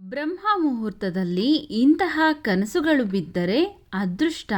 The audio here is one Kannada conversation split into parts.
ಬ್ರಹ್ಮ ಮುಹೂರ್ತದಲ್ಲಿ ಇಂತಹ ಕನಸುಗಳು ಬಿದ್ದರೆ ಅದೃಷ್ಟ.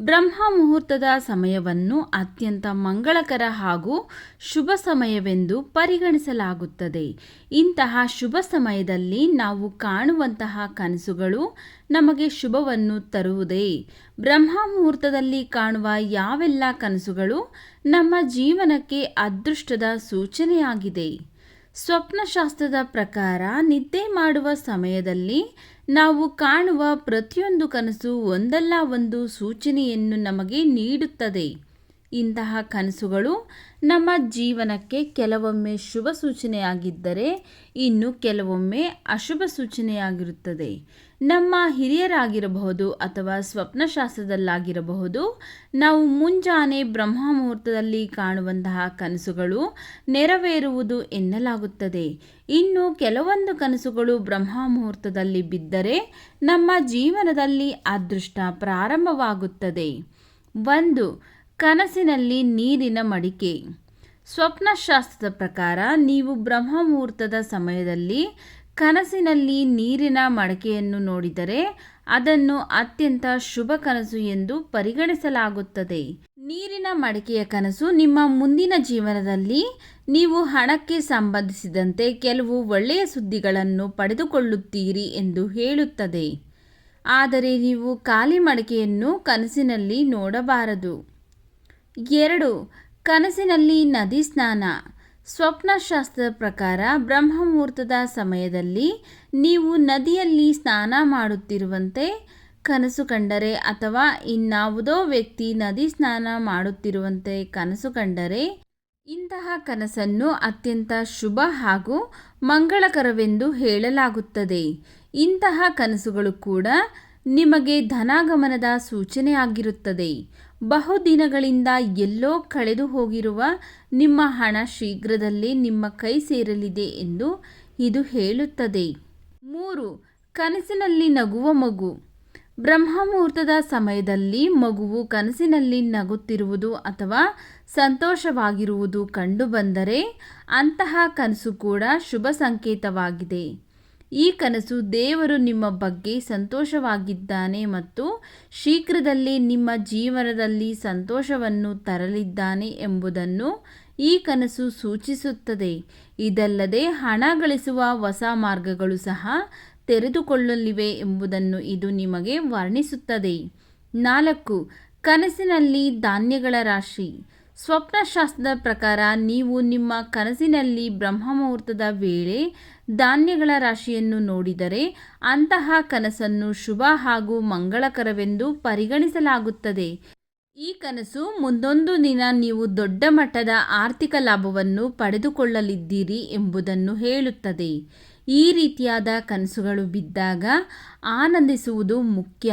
ಬ್ರಹ್ಮ ಮುಹೂರ್ತದ ಸಮಯವನ್ನು ಅತ್ಯಂತ ಮಂಗಳಕರ ಹಾಗೂ ಶುಭ ಸಮಯವೆಂದು ಪರಿಗಣಿಸಲಾಗುತ್ತದೆ. ಇಂತಹ ಶುಭ ಸಮಯದಲ್ಲಿ ನಾವು ಕಾಣುವಂತಹ ಕನಸುಗಳು ನಮಗೆ ಶುಭವನ್ನು ತರುವುದೇ. ಬ್ರಹ್ಮ ಮುಹೂರ್ತದಲ್ಲಿ ಕಾಣುವ ಯಾವೆಲ್ಲ ಕನಸುಗಳು ನಮ್ಮ ಜೀವನಕ್ಕೆ ಅದೃಷ್ಟದ ಸೂಚನೆಯಾಗಿದೆ. ಸ್ವಪ್ನಶಾಸ್ತ್ರದ ಪ್ರಕಾರ ನಿದ್ದೆ ಮಾಡುವ ಸಮಯದಲ್ಲಿ ನಾವು ಕಾಣುವ ಪ್ರತಿಯೊಂದು ಕನಸು ಒಂದಲ್ಲ ಒಂದು ಸೂಚನೆಯನ್ನು ನಮಗೆ ನೀಡುತ್ತದೆ. ಇಂತಹ ಕನಸುಗಳು ನಮ್ಮ ಜೀವನಕ್ಕೆ ಕೆಲವೊಮ್ಮೆ ಶುಭ ಸೂಚನೆಯಾಗಿದ್ದರೆ ಇನ್ನು ಕೆಲವೊಮ್ಮೆ ಅಶುಭ ಸೂಚನೆಯಾಗಿರುತ್ತದೆ. ನಮ್ಮ ಹಿರಿಯರಾಗಿರಬಹುದು ಅಥವಾ ಸ್ವಪ್ನಶಾಸ್ತ್ರದಲ್ಲಾಗಿರಬಹುದು, ನಾವು ಮುಂಜಾನೆ ಬ್ರಹ್ಮ ಮುಹೂರ್ತದಲ್ಲಿ ಕಾಣುವಂತಹ ಕನಸುಗಳು ನೆರವೇರುವುದು ಎನ್ನಲಾಗುತ್ತದೆ. ಇನ್ನು ಕೆಲವೊಂದು ಕನಸುಗಳು ಬ್ರಹ್ಮ ಮುಹೂರ್ತದಲ್ಲಿ ಬಿದ್ದರೆ ನಮ್ಮ ಜೀವನದಲ್ಲಿ ಅದೃಷ್ಟ ಪ್ರಾರಂಭವಾಗುತ್ತದೆ. ಒಂದು ಕನಸಿನಲ್ಲಿ ನೀರಿನ ಮಡಿಕೆ. ಸ್ವಪ್ನಶಾಸ್ತ್ರದ ಪ್ರಕಾರ ನೀವು ಬ್ರಹ್ಮ ಮುಹೂರ್ತದ ಸಮಯದಲ್ಲಿ ಕನಸಿನಲ್ಲಿ ನೀರಿನ ಮಡಕೆಯನ್ನು ನೋಡಿದರೆ ಅದನ್ನು ಅತ್ಯಂತ ಶುಭ ಕನಸು ಎಂದು ಪರಿಗಣಿಸಲಾಗುತ್ತದೆ. ನೀರಿನ ಮಡಿಕೆಯ ಕನಸು ನಿಮ್ಮ ಮುಂದಿನ ಜೀವನದಲ್ಲಿ ನೀವು ಹಣಕ್ಕೆ ಸಂಬಂಧಿಸಿದಂತೆ ಕೆಲವು ಒಳ್ಳೆಯ ಸುದ್ದಿಗಳನ್ನು ಪಡೆದುಕೊಳ್ಳುತ್ತೀರಿ ಎಂದು ಹೇಳುತ್ತದೆ. ಆದರೆ ನೀವು ಖಾಲಿ ಮಡಿಕೆಯನ್ನು ಕನಸಿನಲ್ಲಿ ನೋಡಬಾರದು. ಎರಡು, ಕನಸಿನಲ್ಲಿ ನದಿ ಸ್ನಾನ. ಸ್ವಪ್ನಶಾಸ್ತ್ರದ ಪ್ರಕಾರ ಬ್ರಹ್ಮ ಮುಹೂರ್ತದ ಸಮಯದಲ್ಲಿ ನೀವು ನದಿಯಲ್ಲಿ ಸ್ನಾನ ಮಾಡುತ್ತಿರುವಂತೆ ಕನಸು ಕಂಡರೆ ಅಥವಾ ಇನ್ನಾವುದೋ ವ್ಯಕ್ತಿ ನದಿ ಸ್ನಾನ ಮಾಡುತ್ತಿರುವಂತೆ ಕನಸು ಕಂಡರೆ ಇಂತಹ ಕನಸನ್ನು ಅತ್ಯಂತ ಶುಭ ಹಾಗೂ ಮಂಗಳಕರವೆಂದು ಹೇಳಲಾಗುತ್ತದೆ. ಇಂತಹ ಕನಸುಗಳು ಕೂಡ ನಿಮಗೆ ಧನಾಗಮನದ ಸೂಚನೆಯಾಗಿರುತ್ತದೆ. ಬಹುದಿನಗಳಿಂದ ಎಲ್ಲೋ ಕಳೆದು ಹೋಗಿರುವ ನಿಮ್ಮ ಹಣ ಶೀಘ್ರದಲ್ಲೇ ನಿಮ್ಮ ಕೈ ಸೇರಲಿದೆ ಎಂದು ಇದು ಹೇಳುತ್ತದೆ. ಮೂರು, ಕನಸಿನಲ್ಲಿ ನಗುವ ಮಗು. ಬ್ರಹ್ಮಮುಹೂರ್ತದ ಸಮಯದಲ್ಲಿ ಮಗುವು ಕನಸಿನಲ್ಲಿ ನಗುತ್ತಿರುವುದು ಅಥವಾ ಸಂತೋಷವಾಗಿರುವುದು ಕಂಡುಬಂದರೆ ಅಂತಹ ಕನಸು ಕೂಡ ಶುಭ ಸಂಕೇತವಾಗಿದೆ. ಈ ಕನಸು ದೇವರು ನಿಮ್ಮ ಬಗ್ಗೆ ಸಂತೋಷವಾಗಿದ್ದಾನೆ ಮತ್ತು ಶೀಘ್ರದಲ್ಲೇ ನಿಮ್ಮ ಜೀವನದಲ್ಲಿ ಸಂತೋಷವನ್ನು ತರಲಿದ್ದಾನೆ ಎಂಬುದನ್ನು ಈ ಕನಸು ಸೂಚಿಸುತ್ತದೆ. ಇದಲ್ಲದೆ ಹಣ ಗಳಿಸುವ ಹೊಸ ಮಾರ್ಗಗಳು ಸಹ ತೆರೆದುಕೊಳ್ಳಲಿವೆ ಎಂಬುದನ್ನು ಇದು ನಿಮಗೆ ವರ್ಣಿಸುತ್ತದೆ. ನಾಲ್ಕು, ಕನಸಿನಲ್ಲಿ ಧಾನ್ಯಗಳ ರಾಶಿ. ಸ್ವಪ್ನಶಾಸ್ತ್ರದ ಪ್ರಕಾರ ನೀವು ನಿಮ್ಮ ಕನಸಿನಲ್ಲಿ ಬ್ರಹ್ಮ ಮುಹೂರ್ತದ ವೇಳೆ ಧಾನ್ಯಗಳ ರಾಶಿಯನ್ನು ನೋಡಿದರೆ ಅಂತಹ ಕನಸನ್ನು ಶುಭ ಹಾಗೂ ಮಂಗಳಕರವೆಂದು ಪರಿಗಣಿಸಲಾಗುತ್ತದೆ. ಈ ಕನಸು ಮುಂದೊಂದು ದಿನ ನೀವು ದೊಡ್ಡ ಮಟ್ಟದ ಆರ್ಥಿಕ ಲಾಭವನ್ನು ಪಡೆದುಕೊಳ್ಳಲಿದ್ದೀರಿ ಎಂಬುದನ್ನು ಹೇಳುತ್ತದೆ. ಈ ರೀತಿಯಾದ ಕನಸುಗಳು ಬಿದ್ದಾಗ ಆನಂದಿಸುವುದು ಮುಖ್ಯ.